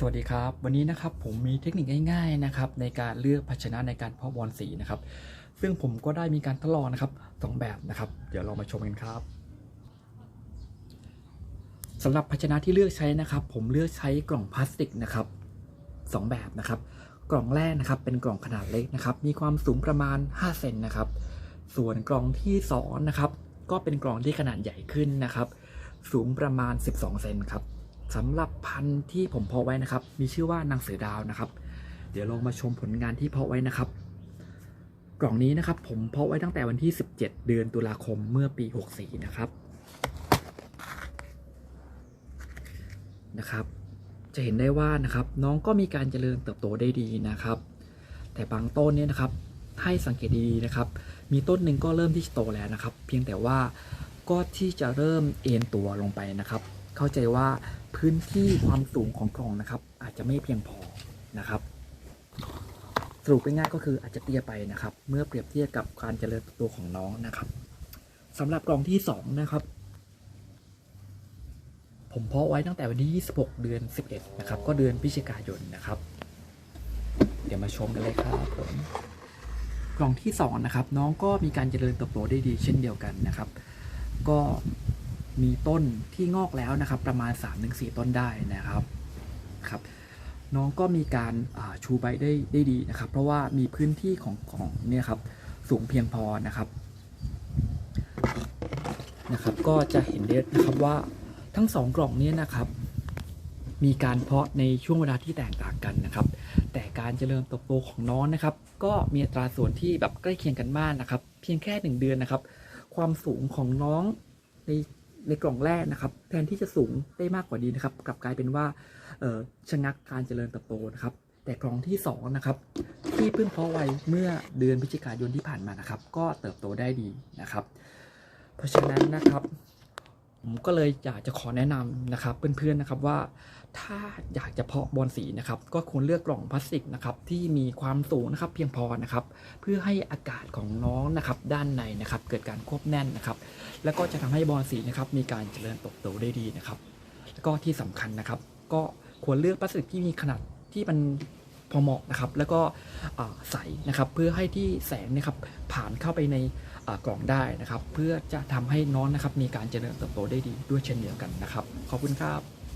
สวัสดีครับ วันนี้นะครับผมมีเทคนิคง่ายๆนะครับในการเลือกภาชนะในการเพาะบอลสีนะครับ ซึ่งผมก็ได้มีการทดลองนะครับสองแบบนะครับ เดี๋ยวเรามาชมกันครับสำหรับภาชนะที่เลือกใช้นะครับ ผมเลือกใช้กล่องพลาสติกนะครับสองแบบนะครับ กล่องแรกนะครับ เป็นกล่องขนาดเล็กนะครับ มีความสูงประมาณ5เซนนะครับ ส่วนกล่องที่สองนะครับ ก็เป็นกล่องที่ขนาดใหญ่ขึ้นนะครับ สูงประมาณ 12เซนครับ สำหรับพันธุ์ที่ผมเพาะไว้นะครับ มีชื่อว่านางเสือดาวนะครับ เดี๋ยวลองมาชมผลงานที่เพาะไว้นะครับ กล่องนี้นะครับ ผมเพาะไว้ตั้งแต่วันที่ 17 เดือนตุลาคมเมื่อปี 64 นะครับนะครับ จะเห็นได้ว่านะครับน้องก็มีการเจริญเติบโตได้ดีนะครับ แต่บางต้นเนี่ยนะครับให้สังเกตดีๆนะครับ มีต้นหนึ่งก็เริ่มที่จะโตแล้วนะครับ เพียงแต่ว่าก็ที่จะเริ่มเอ็นตัวลงไปนะครับ เข้าใจว่าพื้นที่ความสูงของกล่องนะครับ อาจจะไม่เพียงพอนะครับสรุปง่ายๆก็คืออาจจะเตี้ยไปนะครับ เมื่อเปรียบเทียบกับการเจริญเติบโตของน้องนะครับสำหรับกล่องที่สองนะครับ ผมเพาะไว้ตั้งแต่วันที่ 26 เดือน 11 นะครับ ก็เดือนพฤศจิกายนนะครับ เดี๋ยวมาชมกันเลยครับผมกล่องที่2นะครับน้องก็มีการเจริญเติบโตได้ดีเช่นเดียวกันนะครับ ก็ มีต้นที่งอกแล้วนะครับ ประมาณ 3-4 ต้นได้นะครับครับ น้องก็มีการาชูใบได้ได้ดีนะครับ เพราะว่ามีพื้นที่ของของเนี่ยครับสูงเพียงพอนะครับนะครับ ก็จะเห็นได้นะครับว่าทั้งสองกล่องเนี้นะครับ มีการเพาะในช่วงเวลาที่แตกต่างกันนะครับ แต่การเจริญเติบโตของน้องนะครับ ก็มีอัตราส่วนที่แบบใกล้เคียงกันมากนะครับ เพียงแค่หนึ่งเดือนนะครับ ความสูงของน้องใน ในกล่องแรกนะครับ แทนที่จะสูงได้มากกว่านี้นะครับ กลับกลายเป็นว่าชะงักการเจริญเติบโตนะครับ แต่กล่องที่สองนะครับที่เพิ่งเพาะไว้เมื่อเดือนพฤศจิกายนที่ผ่านมานะครับ ก็เติบโตได้ดีนะครับ เพราะฉะนั้นนะครับ ผมก็เลยอยากจะขอแนะนำนะครับเพื่อนๆนะครับว่าถ้าอยากจะเพาะบอลสีนะครับก็ควรเลือกกล่องพลาสติกนะครับที่มีความสูงนะครับเพียงพอนะครับเพื่อให้อากาศของน้องนะครับด้านในนะครับเกิดการควบแน่นนะครับ แล้วก็จะทำให้บอลสีนะครับมีการเจริญเติบโตได้ดีนะครับ แล้วก็ที่สำคัญนะครับ ก็ควรเลือกพลาสติกที่มีขนาดที่มันพอเหมาะนะครับแล้วก็ใสนะครับเพื่อให้ที่แสงนะครับผ่านเข้าไปใน กล่องได้นะครับ เพื่อจะทำให้น้องนะครับมีการเจริญเติบโตได้ดีด้วยเช่นเดียวกันนะครับ ขอบคุณครับ